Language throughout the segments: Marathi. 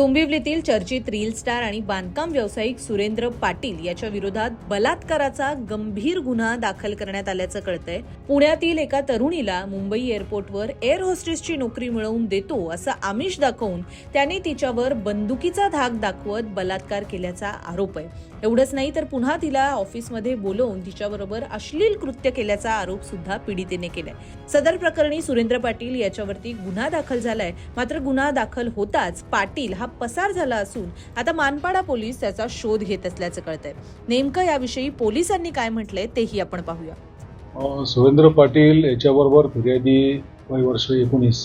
डोंबिवलीतील चर्चित रील स्टार आणि बांधकाम व्यावसायिक सुरेंद्र पाटील याच्या विरोधात बलात्काराचा गंभीर गुन्हा दाखल करण्यात आल्याचं कळतंय. पुण्यातील एका तरुणीला मुंबई एअरपोर्टवर एअर होस्टेसची नोकरी मिळवून देतो असं आमिष दाखवून त्याने तिच्यावर बंदुकीचा धाक दाखवत बलात्कार केल्याचा आरोप आहे. एवढंच नाही तर पुन्हा तिला ऑफिसमध्ये बोलवून तिच्याबरोबर अश्लील कृत्य केल्याचा आरोप सुद्धा पीडितेने केलाय. सदर प्रकरणी सुरेंद्र पाटील याच्यावरती गुन्हा दाखल झालाय. मात्र गुन्हा दाखल होताच पाटील हा पसार झाला असून आता मानपाडा पोलीस त्याचा शोध घेत असल्याचं कळतंय. नेमकं याविषयी पोलिसांनी काय म्हटलंय तेही आपण पाहूया. सुरेंद्र पाटील याच्याबरोबर फिर्यादी वय वर्ष एकोणीस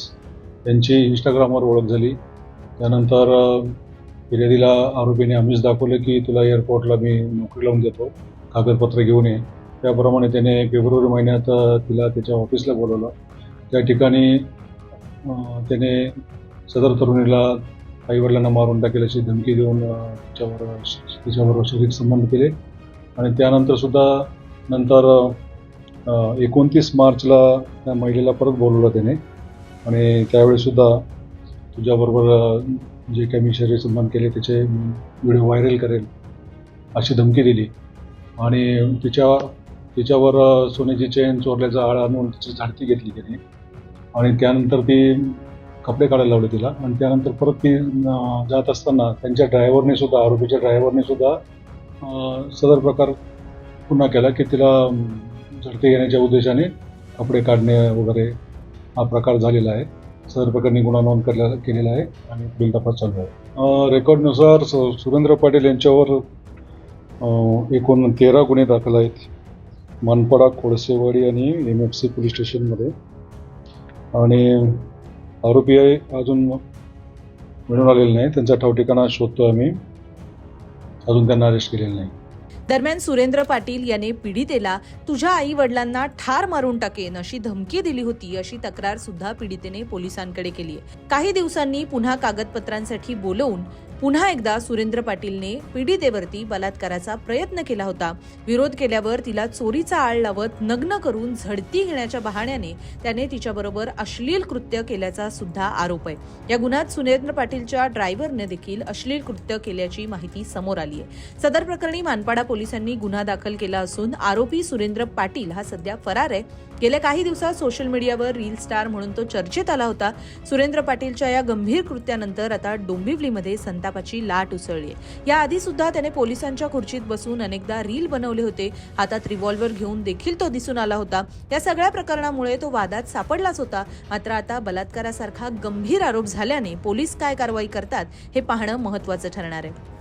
यांची इंस्टाग्रामवर ओळख झाली. त्यानंतर फिर्यादीला आरोपीने आम्हीच दाखवलं की तुला एअरपोर्टला मी नोकरी लावून देतो कागदपत्र घेऊन ये. त्याप्रमाणे त्याने फेब्रुवारी महिन्यात तिला त्याच्या ऑफिसला बोलवलं. त्या ठिकाणी त्याने सदर तरुणीला आईवडिलांना मारून टाकेल अशी धमकी देऊन तिच्यावर तिच्याबरोबर शारीरिक संबंध केले. आणि त्यानंतर सुद्धा नंतर एकोणतीस मार्चला त्या महिलेला परत बोलवलं त्याने. आणि त्यावेळेसुद्धा तुझ्याबरोबर जे काही मी शरीर संबंध केले त्याचे व्हिडिओ व्हायरल करेल अशी धमकी दिली. आणि तिच्या तिच्यावर सोन्याची चेन चोरल्याचा आळ आणून तिची झाडती घेतली त्याने. आणि त्यानंतर ती कपडे काढायला लावले तिला. आणि त्यानंतर परत ती जात असताना त्यांच्या ड्रायव्हरने सुद्धा आरोपीच्या ड्रायव्हरने सुद्धा सदर प्रकार पुन्हा केला की तिला झडके येण्याच्या घेण्याच्या उद्देशाने कपडे काढणे वगैरे हा प्रकार झालेला आहे. सदर प्रकरणी गुन्हा नोंद करल्या केलेला आहे आणि पुढील तपास चालू आहे. रेकॉर्डनुसार सुरेंद्र पाटील यांच्यावर एकूण तेरा गुन्हे दाखल आहेत. मानपाडा कोळसेवाडी आणि एम एफ सी पोलीस स्टेशनमध्ये आणि आरोपी अजून मिळून आलेले नाही. त्यांचा ठावठिकाणा शोधतो आम्ही. अजून त्यांना अरेस्ट केलेलं नाही. दरम्यान सुरेंद्र पाटील याने पीडितेला तुझ्या आई वडिलांना ठार मारून टाकेन अशी धमकी दिली होती अशी तक्रार सुद्धा पीडितेने पोलिसांकडे केली आहे काही दिवसांनी पुन्हा कागदपत्रांसाठी बोलवून पुन्हा एकदा सुरेंद्र पाटीलने पीडितेवरती बलात्काराचा प्रयत्न केला होता. विरोध केल्यावर तिला चोरीचा आळ लावत नग्न करून झडती घेण्याच्या बहाण्याने त्याने तिच्याबरोबर अश्लील कृत्य केल्याचा सुद्धा आरोप आहे. या गुन्ह्यात सुरेंद्र पाटीलच्या ड्रायव्हरने देखील अश्लील कृत्य केल्याची माहिती समोर आली आहे. सदर प्रकरणी मानपाडा पोलिसांनी गुन्हा दाखल केला असून आरोपी सुरेंद्र पाटील हा सध्या फरार आहे. गेल्या काही दिवसात सोशल मीडियावर रील स्टार म्हणून तो चर्चेत आला होता. सुरेंद्र पाटीलच्या या गंभीर कृत्यानंतर आता डोंबिवलीमध्ये संताप संतापाची लाट उसळली आहे. याआधी सुद्धा त्याने पोलिसांच्या खुर्चीत बसून अनेकदा रील बनवले होते. हातात रिव्हॉल्व्हर घेऊन देखील तो दिसून आला होता. या सगळ्या प्रकरणामुळे तो वादात सापडलाच होता. मात्र आता बलात्कारासारखा गंभीर आरोप झाल्याने पोलीस काय कारवाई करतात हे पाहणं महत्वाचं ठरणार आहे.